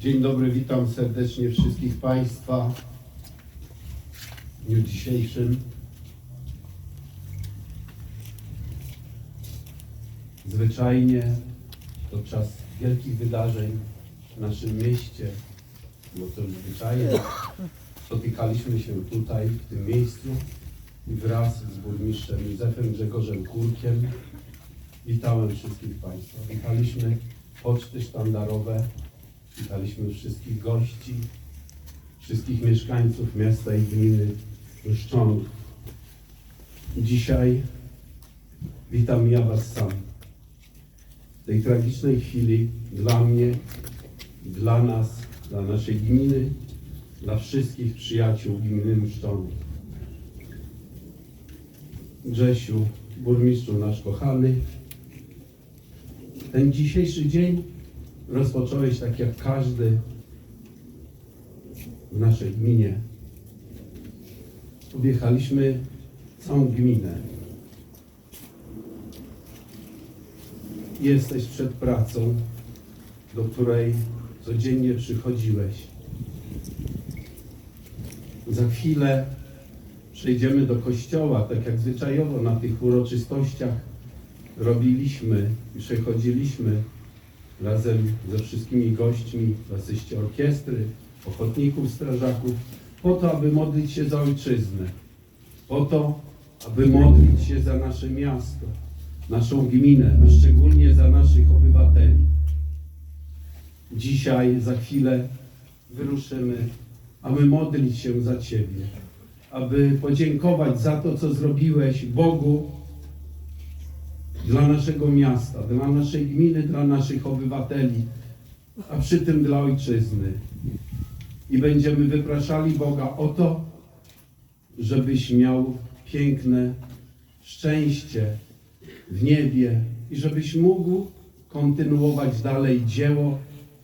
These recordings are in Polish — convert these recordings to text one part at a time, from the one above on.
Dzień dobry, witam serdecznie wszystkich Państwa w dniu dzisiejszym. Zwyczajnie to czas wielkich wydarzeń w naszym mieście, bo to zwyczajnie spotykaliśmy się tutaj, w tym miejscu wraz z burmistrzem Józefem Grzegorzem Kurkiem witałem wszystkich Państwa. Witaliśmy poczty sztandarowe, Witaliśmy wszystkich gości, wszystkich mieszkańców miasta i gminy Ruszczonów. Dzisiaj witam ja Was sam. W tej tragicznej chwili dla mnie, dla nas, dla naszej gminy, dla wszystkich przyjaciół gminy Ruszczonów. Grzesiu, burmistrzu nasz kochany, ten dzisiejszy dzień rozpocząłeś tak jak każdy w naszej gminie. Objechaliśmy całą gminę. Jesteś przed pracą, do której codziennie przychodziłeś. Za chwilę przejdziemy do kościoła, tak jak zwyczajowo na tych uroczystościach robiliśmy i przechodziliśmy razem ze wszystkimi gośćmi w asyście orkiestry, ochotników, strażaków, po to, aby modlić się za ojczyznę, po to, aby modlić się za nasze miasto, naszą gminę, a szczególnie za naszych obywateli. Dzisiaj, za chwilę wyruszymy, aby modlić się za Ciebie, aby podziękować za to, co zrobiłeś Bogu dla naszego miasta, dla naszej gminy, dla naszych obywateli, a przy tym dla ojczyzny. I będziemy wypraszali Boga o to, żebyś miał piękne szczęście w niebie i żebyś mógł kontynuować dalej dzieło,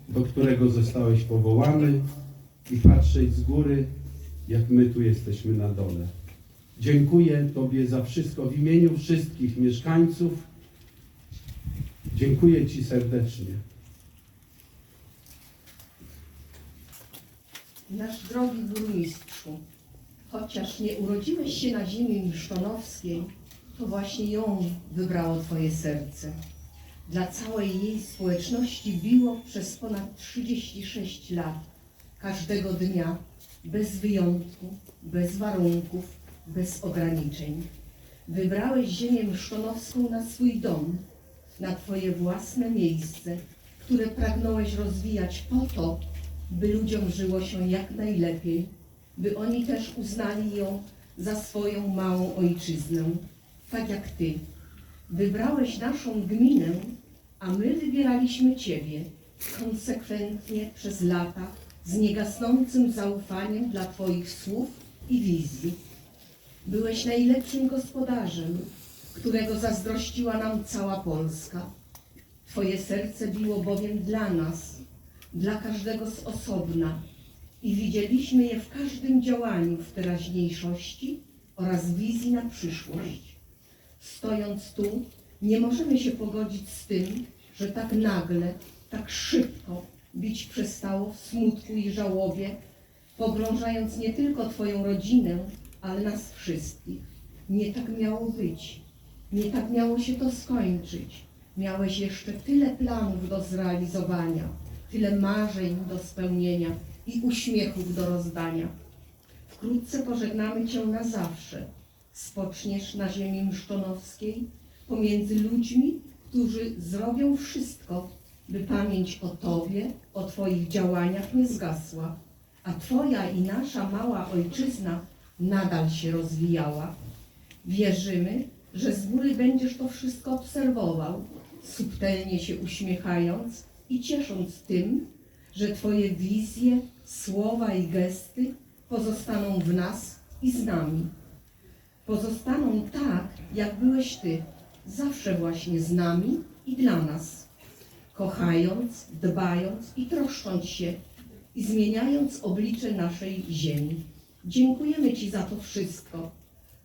do którego zostałeś powołany i patrzeć z góry, jak my tu jesteśmy na dole. Dziękuję Tobie za wszystko w imieniu wszystkich mieszkańców. Dziękuję Ci serdecznie. Nasz drogi burmistrzu, chociaż nie urodziłeś się na ziemi misztonowskiej, to właśnie ją wybrało Twoje serce. Dla całej jej społeczności biło przez ponad 36 lat, każdego dnia, bez wyjątku, bez warunków, bez ograniczeń. Wybrałeś ziemię misztonowską na swój dom, na Twoje własne miejsce, które pragnąłeś rozwijać po to, by ludziom żyło się jak najlepiej, by oni też uznali ją za swoją małą ojczyznę, tak jak Ty. Wybrałeś naszą gminę, a my wybieraliśmy Ciebie konsekwentnie przez lata z niegasnącym zaufaniem dla Twoich słów i wizji. Byłeś najlepszym gospodarzem, którego zazdrościła nam cała Polska. Twoje serce biło bowiem dla nas, dla każdego z osobna i widzieliśmy je w każdym działaniu w teraźniejszości oraz wizji na przyszłość. Stojąc tu, nie możemy się pogodzić z tym, że tak nagle, tak szybko bić przestało w smutku i żałobie, pogrążając nie tylko Twoją rodzinę, ale nas wszystkich. Nie tak miało być. Nie tak miało się to skończyć. Miałeś jeszcze tyle planów do zrealizowania, tyle marzeń do spełnienia i uśmiechów do rozdania. Wkrótce pożegnamy Cię na zawsze. Spoczniesz na ziemi mszczonowskiej pomiędzy ludźmi, którzy zrobią wszystko, by pamięć o Tobie, o Twoich działaniach nie zgasła, a Twoja i nasza mała ojczyzna nadal się rozwijała. Wierzymy, że z góry będziesz to wszystko obserwował, subtelnie się uśmiechając i ciesząc tym, że Twoje wizje, słowa i gesty pozostaną w nas i z nami. Pozostaną tak, jak byłeś Ty, zawsze właśnie z nami i dla nas, kochając, dbając i troszcząc się i zmieniając oblicze naszej ziemi. Dziękujemy Ci za to wszystko,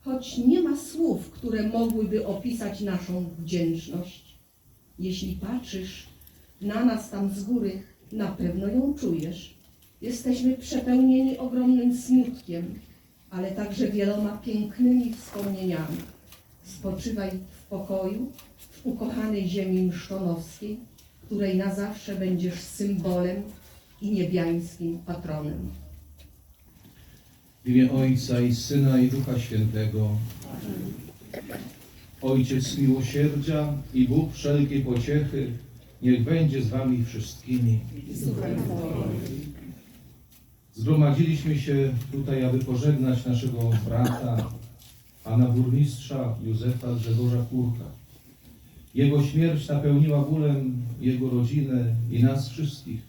choć nie ma słów, które mogłyby opisać naszą wdzięczność. Jeśli patrzysz na nas tam z góry, na pewno ją czujesz. Jesteśmy przepełnieni ogromnym smutkiem, ale także wieloma pięknymi wspomnieniami. Spoczywaj w pokoju, w ukochanej ziemi mszczonowskiej, której na zawsze będziesz symbolem i niebiańskim patronem. W imię Ojca i Syna i Ducha Świętego. Ojciec miłosierdzia i Bóg wszelkiej pociechy, niech będzie z wami wszystkimi. Zgromadziliśmy się tutaj, aby pożegnać naszego brata, pana burmistrza Józefa Grzegorza Kurka. Jego śmierć napełniła bólem jego rodzinę i nas wszystkich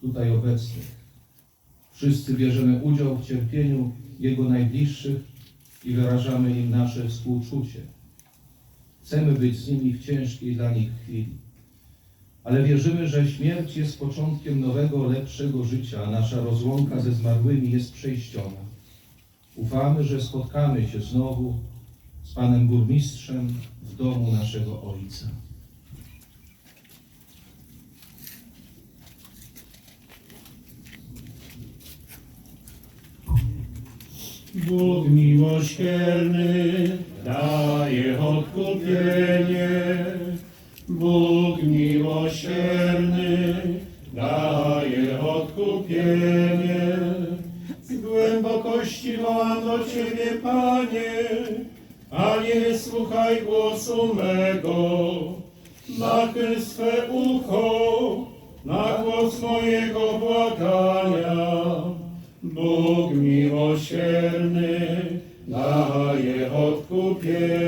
tutaj obecnych. Wszyscy bierzemy udział w cierpieniu Jego najbliższych i wyrażamy im nasze współczucie. Chcemy być z nimi w ciężkiej dla nich chwili. Ale wierzymy, że śmierć jest początkiem nowego, lepszego życia, a nasza rozłąka ze zmarłymi jest przejściowa. Ufamy, że spotkamy się znowu z Panem Burmistrzem w domu naszego Ojca. Bóg miłosierny błagania. Bóg miłosierny daje odkupienie.